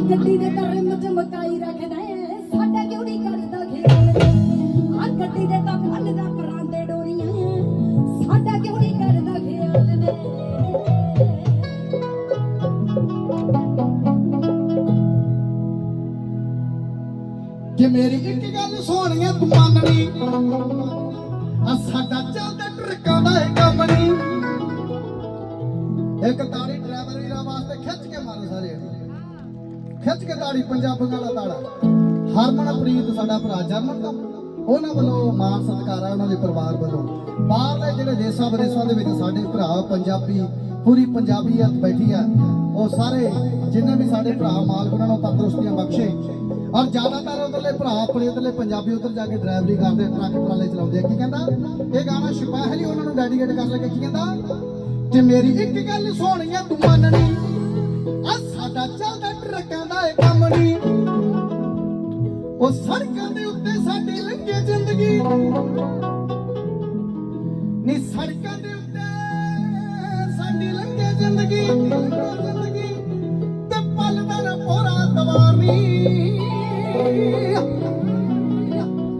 ਗੱਡੀ ਦੇ ਕਰਮ ਚਮਕਾਈ ਰੱਖਦਾ ਹੈ, ਸਾਡਾ ਕਿਉਂ ਨਹੀਂ ਕਰਦਾ ਖਿਆਲ ਆ ਗੱਡੀ ਦੇ ਤਾਂ ਫੁੱਲ ਦਾ ਪਰਾਂਦੇ ਡੋਰੀਆਂ ਸਾਡਾ ਕਿਉਂ ਨਹੀਂ ਕਰਦਾ ਖਿਆਲ ਵੇ? ਕਿ ਮੇਰੀ ਇੱਕ ਗੱਲ ਸੋਹਣੀਆਂ ਤੂੰ ਮੰਨਣੀ। ਆ ਸਾਡਾ ਚੱਲਦਾ ਟਰੱਕਾਂ ਦਾ ਇਹ ਕੰਮ ਨਹੀਂ ਇੱਕ ਤਾੜੀ ਡਰਾਈਵਰ ਵੀਰਾਂ ਵਾਸਤੇ ਖਿੱਚ ਕੇ ਮਾਰੋ ਸਾਰੇ ਖਿੱਚ ਕੇ ਤਾੜੀ ਪੰਜਾਬੀਆਂ ਦਾ ਤਾੜਾ। ਹਰਮਨਪ੍ਰੀਤ ਸਾਡਾ ਭਰਾ ਜਰਮਨ ਦਾ। ਉਹਨਾਂ ਵੱਲੋਂ ਮਾਨ ਸਤਿਕਾਰ ਹੈ ਉਹਨਾਂ ਦੇ ਪਰਿਵਾਰ ਵੱਲੋਂ। ਬਾਹਰਲੇ ਜਿਹੜੇ ਦੇਸ਼ਾਂ ਵਿਦੇਸ਼ਾਂ ਦੇ ਵਿੱਚ ਸਾਡੇ ਭਰਾ ਪੰਜਾਬੀ, ਪੂਰੀ ਪੰਜਾਬੀਅਤ ਬੈਠੀ ਆ, ਉਹ ਸਾਰੇ ਜਿੰਨੇ ਵੀ ਸਾਡੇ ਭਰਾ ਮਾਲਕ, ਉਹਨਾਂ ਨੂੰ ਤੰਦਰੁਸਤੀਆਂ ਬਖਸ਼ੇ। ਔਰ ਜ਼ਿਆਦਾਤਰ ਉਧਰਲੇ ਭਰਾ ਆਪਣੇ ਉਧਰਲੇ ਪੰਜਾਬੀ ਉਧਰ ਜਾ ਕੇ ਡਰਾਈਵਰੀ ਕਰਦੇ, ਟਰੱਕ ਟਰਾਲੇ ਚਲਾਉਂਦੇ ਆ। ਕੀ ਕਹਿੰਦਾ? ਇਹ ਗਾਣਾ ਸਪੈਸ਼ਲੀ ਉਹਨਾਂ ਨੂੰ ਡੈਡੀਕੇਟ ਕਰ ਲੱਗੇ ਕੀ ਕਹਿੰਦਾ? ਕਿ ਮੇਰੀ ਇੱਕ ਗੱਲ ਸੋਹਣੀਆਂ ਤੂੰ ਮੰਨਣੀ ਆ ਸਾਡਾ ਚੱਲਦਾ ਟਰੱਕਾਂ ਦਾ ਇਹ ਕੰਮ ਨਹੀਂ। ਉਹ ਸੜਕਾਂ ਦੇ ਉੱਤੇ ਸਾਡੀ ਲੰਘੇ ਜ਼ਿੰਦਗੀ। ਨੀ ਸੜਕਾਂ ਦੇ ਉੱਤੇ ਸਾਡੀ ਲੰਘੇ ਜ਼ਿੰਦਗੀ ਜ਼ਿੰਦਗੀ। ਤੇ ਪਲ ਦਾ ਨਾ ਪੋਰਾ ਦਵਾਰਨੀ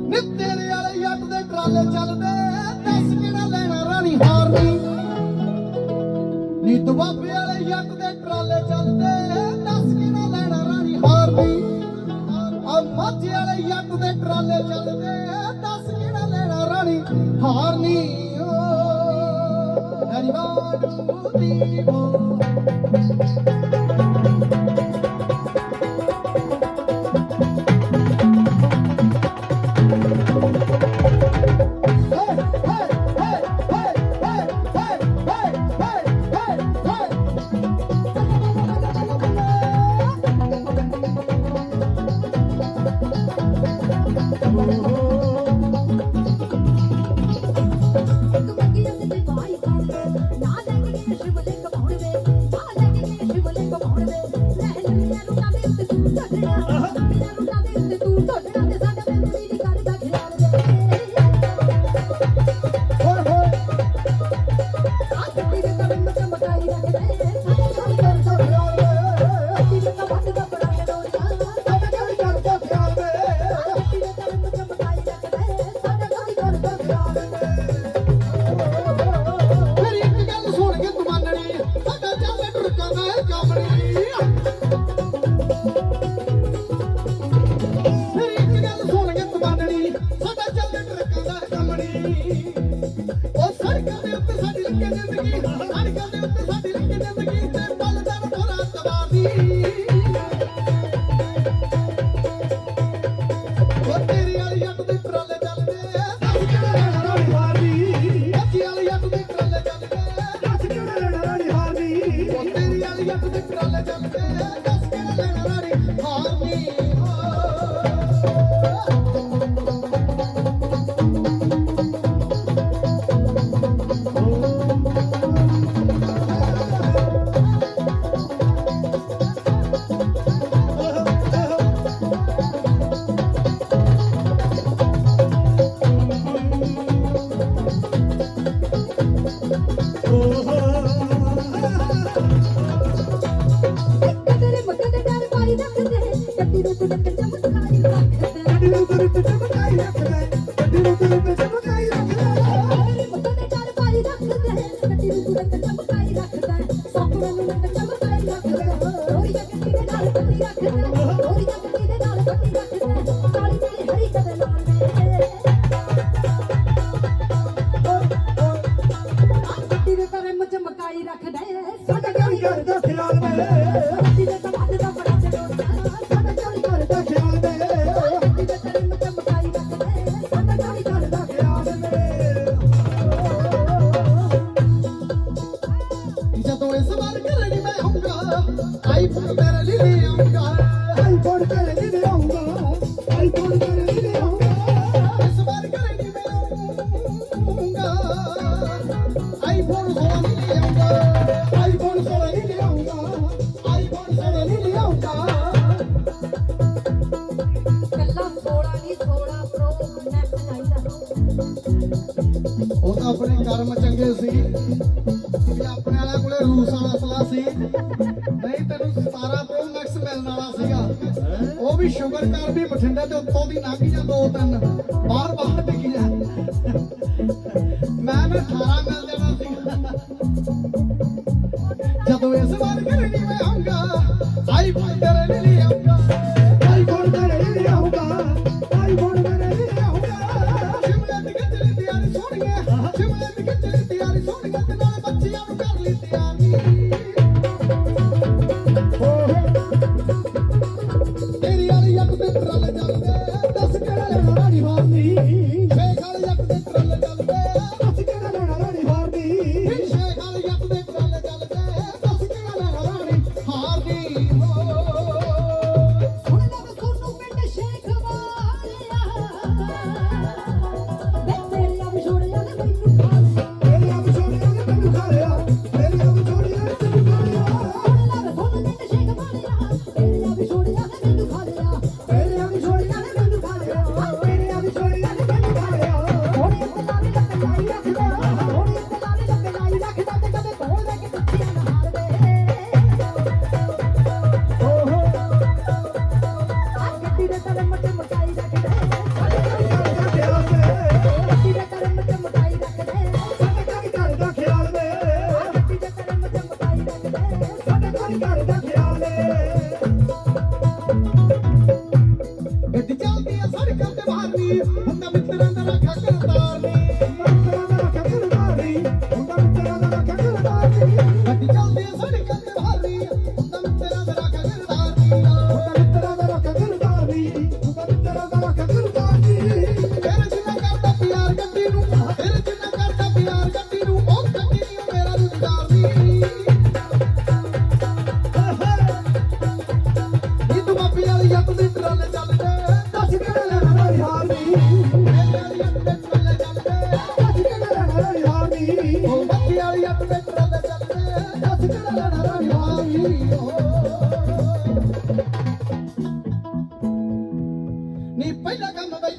ਨੀ ਤੇਰੇ ਵਾਲੇ ਯੱਟ ਦੇ ਟਰਾਲੇ ਚੱਲਦੇ। harniyo harivaa Uh -huh. जल्दी Hey, hey, hey. ਉਹ ਤਾਂ ਆਪਣੇ ਕਰਮ ਚੰਗੇ ਸੀ। ਵੀ ਆਪਣੇ ਵਾਲਾ ਕੋਲੇ ਰੂਸ ਵਾਲਾ ਅਸਲਾ ਸੀ। ਨਹੀਂ, ਤੈਨੂੰ 17 ਪ੍ਰੋ ਮੈਕਸ ਮਿਲਣ ਵਾਲਾ ਸੀਗਾ। ਉਹ ਵੀ ਸ਼ੁਗਰ ਕਰ ਵੀ ਬਠਿੰਡੇ ਤੇ ਉੱਤੋਂ ਦੀ ਲੰਘ ਜਾਂ ਦੋ ਤਿੰਨ। ਬਾਹਰ ਬਾਹਰ ਡਿੱਗੀਆਂ